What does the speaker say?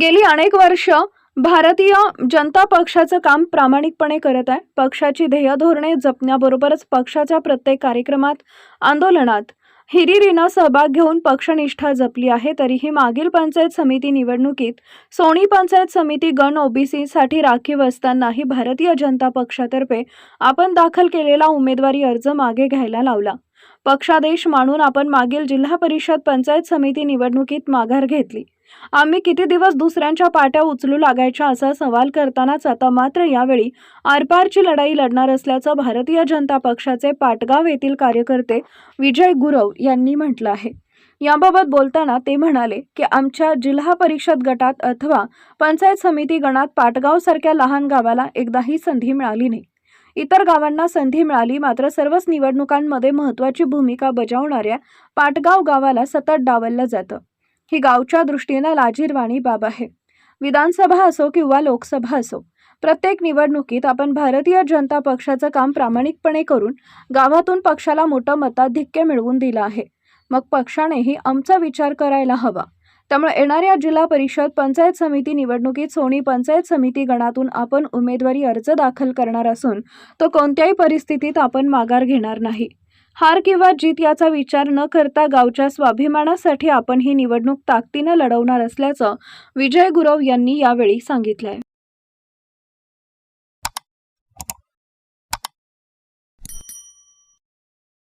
गेली अनेक वर्ष भारतीय जनता पक्षाचं काम प्रामाणिकपणे करत आहे. पक्षाची ध्येयधोरणे जपण्याबरोबरच पक्षाच्या प्रत्येक कार्यक्रमात आंदोलनात हिरिरीनं सहभाग घेऊन पक्षनिष्ठा जपली आहे. तरीही मागील पंचायत समिती निवडणुकीत सोनी पंचायत समिती गण ओबीसीसाठी राखीव असतानाही भारतीय जनता पक्षातर्फे आपण दाखल केलेला उमेदवारी अर्ज मागे घ्यायला लावला. पक्षादेश मानून आपण मागील जिल्हा परिषद पंचायत समिती निवडणुकीत माघार घेतली. आम्ही किती दिवस दुसऱ्यांच्या पाट्या उचलू लागायच्या असा सवाल करतानाच आता मात्र यावेळी आरपारची लढाई लढणार असल्याचं भारतीय जनता पक्षाचे पाटगाव येथील कार्यकर्ते विजय गुरव यांनी म्हटलं आहे. याबाबत बोलताना ते म्हणाले की आमच्या जिल्हा परिषद गटात अथवा पंचायत समिती गणात पाटगावसारख्या लहान गावाला एकदाही संधी मिळाली नाही. इतर गावांना संधी मिळाली मात्र सर्वच निवडणुकांमध्ये महत्त्वाची भूमिका बजावणाऱ्या पाटगाव गावाला सतत डावललं जातं. ही गावच्या दृष्टीनं लाजीरवाणी बाब आहे. विधानसभा असो किंवा लोकसभा असो प्रत्येक निवडणुकीत आपण भारतीय जनता पक्षाचं काम प्रामाणिकपणे करून गावातून पक्षाला मोठं मताधिक्य मिळवून दिलं आहे. मग पक्षानेही आमचा विचार करायला हवा. त्यामुळे येणाऱ्या जिल्हा परिषद पंचायत समिती निवडणुकीत सोनी पंचायत समिती गणातून आपण उमेदवारी अर्ज दाखल करणार असून तो कोणत्याही परिस्थितीत आपण माघार घेणार नाही. हार किंवा जीत याचा विचार न करता गावच्या स्वाभिमानासाठी आपण ही निवडणूक ताकदीनं लढवणार असल्याचं विजय गुरव यांनी यावेळी सांगितलंय.